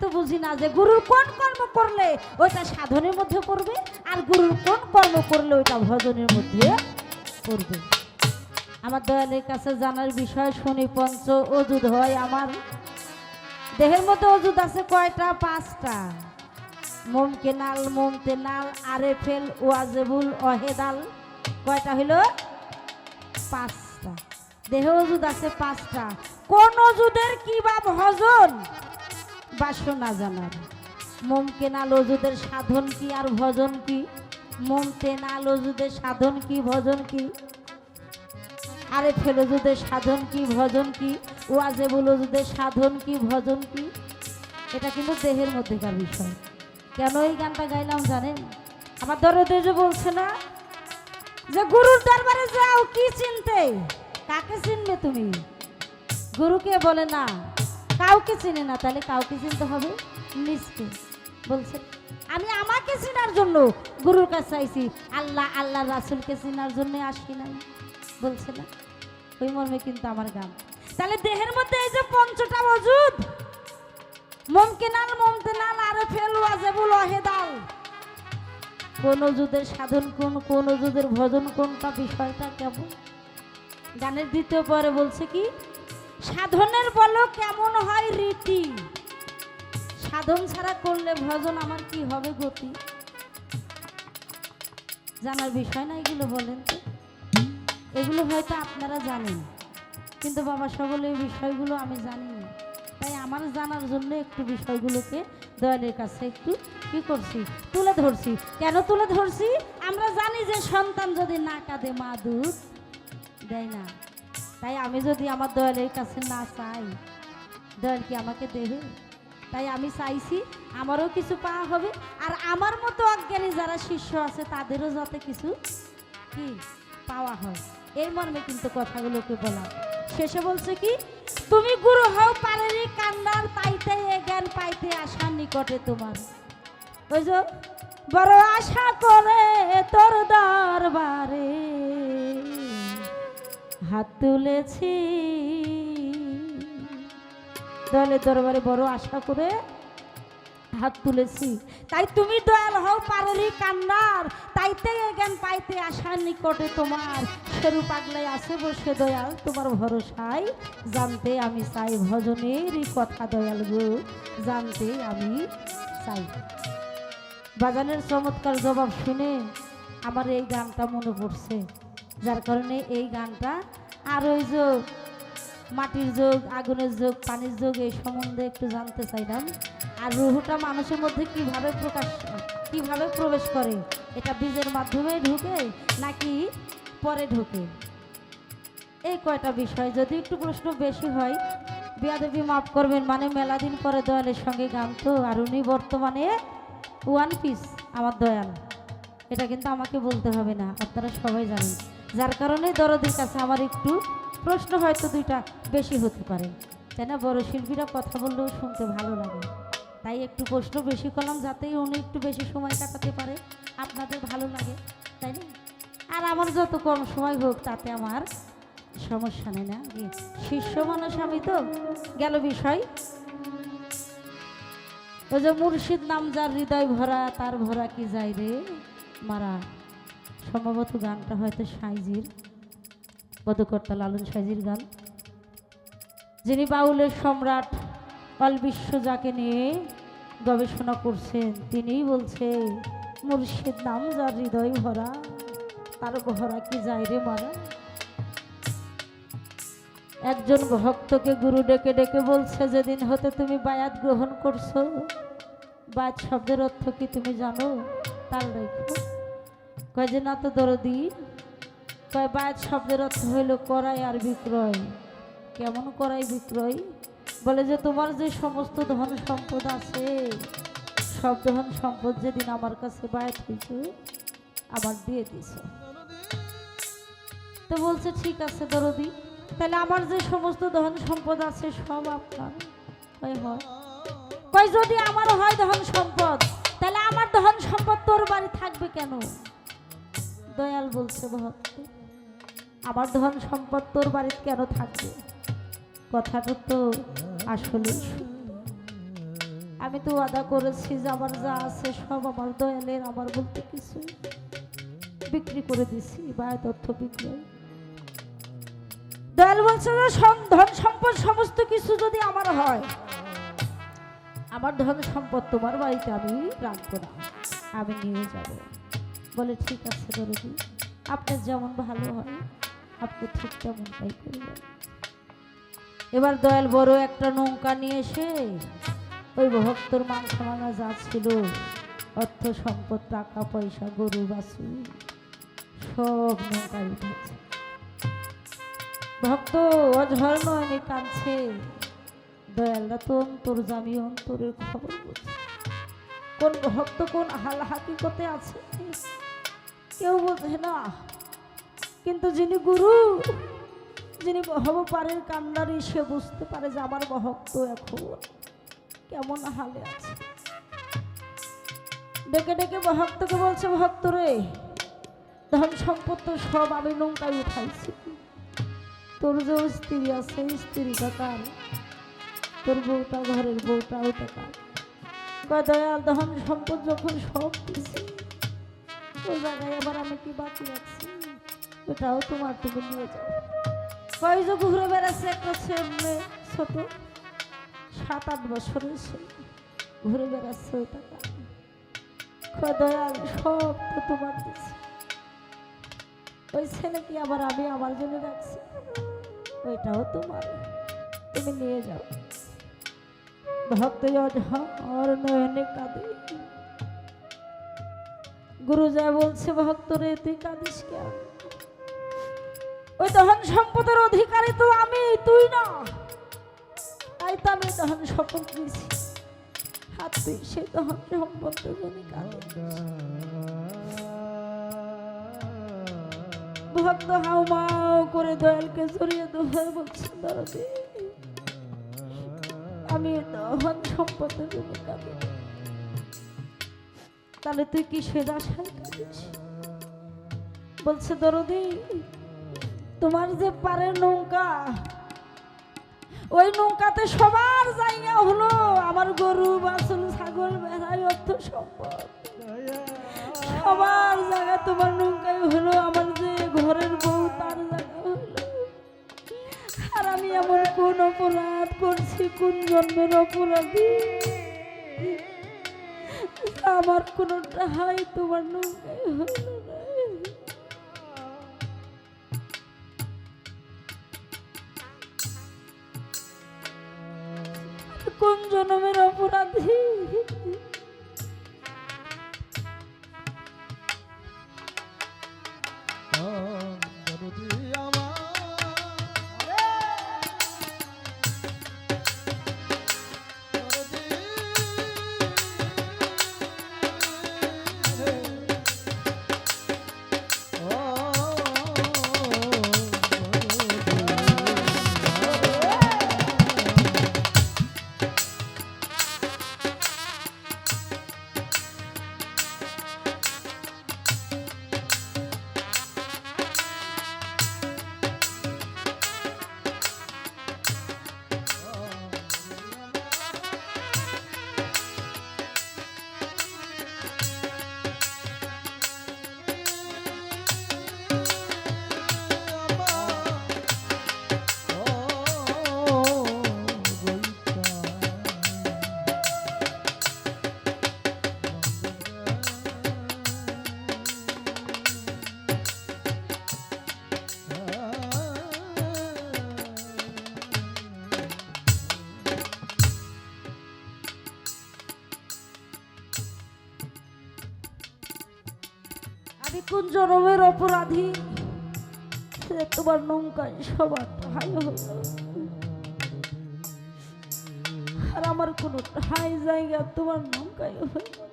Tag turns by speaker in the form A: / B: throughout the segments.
A: তো বুঝি না যে গুরুর কোন কর্ম করলে ওইটা সাধনের মধ্যে পড়বে, আর গুরুর কোন কর্ম করলে ওইটা ভজনের মধ্যে পড়বে? আমার দয়ালের কাছে জানার বিষয় শুনি পঞ্চ অজুদ হয় আমার। দেহের মধ্যে অজুদ আছে কয়টা? পাঁচটা। মোমকে নাল, মোমতে নাল, আরে ফেল, ওয়াজেবুল অহেদাল কয়টা হইল? পাঁচটা। দেহ অজুদ আছে পাঁচটা। কোন অজুদের কি বা ভজন বাস্য না জানার। মোমকে নাল অজুদের সাধন কি আর ভজন কি? মোমতে নাল অজুদের সাধন কি, ভজন কি? আরে ফেরোজুদের সাধন কি, ভজন কি? ওয়াজেবুল ওজুদের সাধন কি, ভজন কি? এটা কিন্তু দেহের মধ্যেকার বিষয়। কেন এই গানটা গাইলাম জানেন? আমার দরদে যে বলছে না যে, গুরুর দরবারে যাও কি চিনতে? কাকে চিনবে তুমি? গুরুকে বলে না কাউকে চেনে না, তাহলে কাউকে চিনতে হবে নিজকে বলছে, আমি আমাকে চেনার জন্য গুরুর কাছে আইছি। আল্লাহ আল্লাহ রাসুলকে চেনার জন্য আসি নাই। বলছে না, ওই মর্মে কিন্তু আমার গান। তাহলে দেহের মধ্যে এই যে পঞ্চটা মজুদ মমকে নাল মমতে নাল আরে ফেল ওয়াজেবুল অহেদাল কোন যুদের সাধন কোন কোন ওজুদের ভজন কোনটা, বিষয়টা কেমন? গানের দ্বিতীয় পরে বলছে কি সাধনের বলো কেমন হয় রীতি? সাধন ছাড়া করলে ভজন আমার কি হবে গতি? জানার বিষয় না এগুলো বলেন তো? এগুলো হয়তো আপনারা জানেন, কিন্তু বাবা সকলে এই বিষয়গুলো আমি জানি তাই আমার জানার জন্য একটু বিষয়গুলোকে দয়ালের কাছে একটু কি করছি, তুলে ধরছি। কেন তুলে ধরছি? আমরা জানি যে সন্তান যদি না কাঁদে, মা দুধ দেয় না। তাই আমি যদি আমার দয়ালের কাছে না চাই, দয়াল কি আমাকে দেবে? তাই আমি চাইছি আমারও কিছু পাওয়া হবে, আর আমার মতো অজ্ঞানী যারা শিষ্য আছে, তাদেরও যাতে কিছু কি পাওয়া হয়। এই মর্মে কিন্তু কথাগুলোকে বলা। শেষে বলছে কি, তুমি গুরু হও, পারেনি কান্নার তাইতে এ জ্ঞান পাইতে আসার নিকটে তোমার। ওই বড় আশা করে তোর দরবারে। হাত তুলেছি। দলে দরবারে বড় আশা করে হাত তুলেছি। তাই তুমি দয়াল হও পারলি কান্নার। তাইতে জ্ঞান পাইতে আসার নিকটে তোমার। সেরু পাগলাই আছে বসে দয়াল, তোমার ভরসায় জানতে আমি চাই ভজনেরই কথা দয়াল গো, জানতে আমি চাই। বাজানের চমৎকার জবাব শুনে আমার এই গানটা মনে পড়ছে। যার কারণে এই গানটা আর ওই যে মাটির যোগ, আগুনের যোগ, পানির যোগ, এই সম্বন্ধে একটু জানতে চাইলাম। আর রুহুটা মানুষের মধ্যে কীভাবে প্রকাশ, কীভাবে প্রবেশ করে? এটা বীজের মাধ্যমে ঢুকে নাকি পরে ঢুকে? এই কয়টা বিষয়। যদি একটু প্রশ্ন বেশি হয় বিয়াদেবী মাফ করবেন মানে মেলা দিন পরে দয়ালের সঙ্গে গান তো, আর উনি বর্তমানে ওয়ান পিস, আমার দয়াল। এটা কিন্তু আমাকে বলতে হবে না, আপনারা সবাই জানেন। যার কারণে দরদের কাছে আমার একটু প্রশ্ন হয়তো দুইটা বেশি হতে পারে। তাই না? বড় শিল্পীরা কথা বললেও শুনতে ভালো লাগে। তাই একটু প্রশ্ন বেশি করলাম যাতে উনি একটু বেশি সময় কাটাতে পারে। আপনাদের ভালো লাগে, তাই না? আর আমার যত কম সময় হোক, তাতে আমার সমস্যা নেই না। শিষ্য মানুষ আমি তো, গেল বিষয়। ওই যে মুর্শিদ নাম যার হৃদয় ভরা, তার ভরা কি যায় রে? মারা। সম্ভবত গানটা হয়তো সাইজির, পদকর্তা লালন সাইজির গান। যিনি বাউলের সম্রাট, অল বিশ্ব যাকে নিয়ে গবেষণা করছেন, তিনিই বলছে, মুর্শিদ নাম যার হৃদয় ভরা, তার ভরা কি যায় রে মারা? একজন ভক্তকে গুরু ডেকে ডেকে বলছে, যেদিন হতে তুমি বায়াত গ্রহণ করছ, বায়াত শব্দের অর্থ কি তুমি জানো? তার রেখো কয় যে না তো দরদি? কয় বায়াত শব্দের অর্থ হইল করাই আর বিক্রয়। কেমন করাই, বিক্রয়? বলে যে তোমার যে সমস্ত ধন সম্পদ আছে, সব ধন সম্পদ যেদিন আমার কাছে বায়াত হয়েছে আবার দিয়ে দিছে তো বলছে, ঠিক আছে দরদি, তাহলে আমার যে সমস্ত ধন সম্পদ আছে, সব আপনার। কয় হয়। কয়, যদি আমার হয় ধন সম্পদ, তাহলে আমার ধন সম্পদ তোর বাড়ি থাকবে কেন? দয়াল বলছে ভক্ত আমার ধন সম্পদ তোর বাড়িতে কেন থাকবে? কথাটা তো আসলে আমি তো ওয়াদা করেছি যে আমার যা আছে সব আমার দয়ালের, আমার বলতে কিছু বিক্রি করে দিছি বা তথ্য বিক্রয়। দয়াল বলছে যে ধন সম্পদ সমস্ত কিছু যদি আমার হয়, আমার ধন সম্পদ তোমার বাড়িতে আমি রাখব না, আমি নিয়ে যাব। বলে, ঠিক আছে দরদি আপনার যেমন ভালো হয়, আপনি ঠিক তেমনটাই করবেন। এবার দয়াল বড় একটা নৌকা নিয়ে এসে ওই ভক্তর মাংস মানা যা ছিল, অর্থ সম্পদ, টাকা, পয়সা, গরু বাছু সব নৌকায় উঠেছে। ভক্ত অঝর নয়নে কাঁদছে দয়ালরা তো অন্তর জামি অন্তরের খবর কোন ভক্ত কোন হাল হাকিকতে আছে? কেউ বোঝে না। কিন্তু যিনি গুরু, যিনি ভবপারের কান্ডারি, সে বুঝতে পারে যে আমার ভক্ত এখন কেমন হালে আছে। ডেকে ডেকে ভক্তকে বলছে, ভক্ত রে, ধন সম্পদ তো সব আমি নৌকায় উঠাইছি। তোর যে স্ত্রী আছে স্ত্রীটা কার? তোর বউটা ঘরের বউটা ওটা কার? দয়াল, ধন সম্পদ যখন সব দিছি ওই জায়গায় আবার আমি কি বাকি রাখছি ওটাও তোমার তুমি নিয়ে যাও। কয় যে ঘুরে বেড়াচ্ছে একটা ছেলে, ছোট, সাত আট বছরের ছেলে। ঘুরে বেড়াচ্ছে ওই টাকা। সব তো তোমার দিছি ওই ছেলে কি আবার আমি আমার জন্য রাখছি? ওইটাও তোমার। তুমি নিয়ে যাও। ভক্ত আর নয়নে কাঁদে গুরু যা বলছে ভক্ত রে তুই কাঁদিস কেন? ওই দহন সম্পদের অধিকারী তো আমি, তুই না। তাই তো আমি দহন সম্পদ দিয়েছি। হাত তুই সেই দহন সম্পদ জন্য ভক্ত হাউ মাও করে দয়ালকে জড়িয়ে ধরে, বলছে আমি দহন সম্পদের জন্য কাঁদি তাহলে তুই কি সেরা বলছে, দরদি, তোমার যে পারের নৌকা, ওই নৌকাতে সবার জায়গা হলো। আমার গরু, বাছুর, ছাগল বেড়াই অর্থ সম্পদ। সবার জায়গা তোমার নৌকায় হলো। আমার যে ঘরের বউ, তার জায়গা হলো। আর আমি এমন কোন অপরাধ করছি? কোন জন্মের অপরাধী? আমার কোনো হাই তোমার নৌকায় কোন জনমের অপরাধী? জনমের অপরাধী। সে তোমার নৌকায় সবার ঠাই হল আর আমার কোনো ঠাই জায়গা তোমার নৌকায় হলো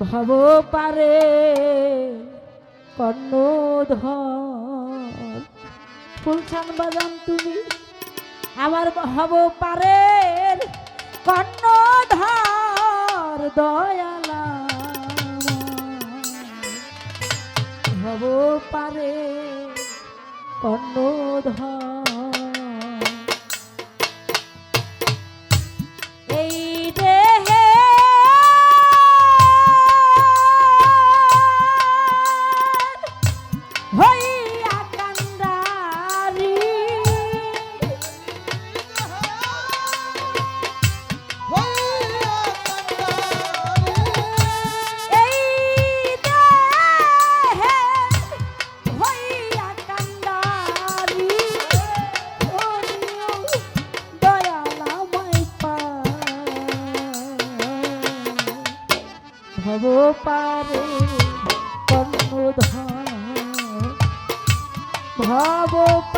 A: ভব পারে কর্ণধর। ফুলছান বাজান তুমি আমার ভাব পারে কর্ণোধার দয়ালা। ভাব পারে কর্ণধর। ভাব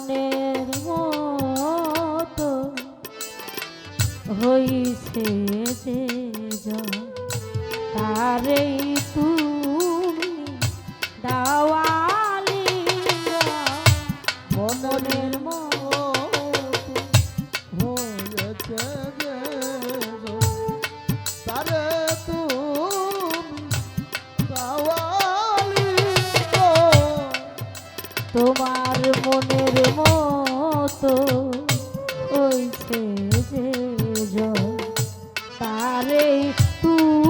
A: মনের মতো হইছে যে তারেই তুমি দাওয়ালি মনের
B: তারে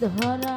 A: the heart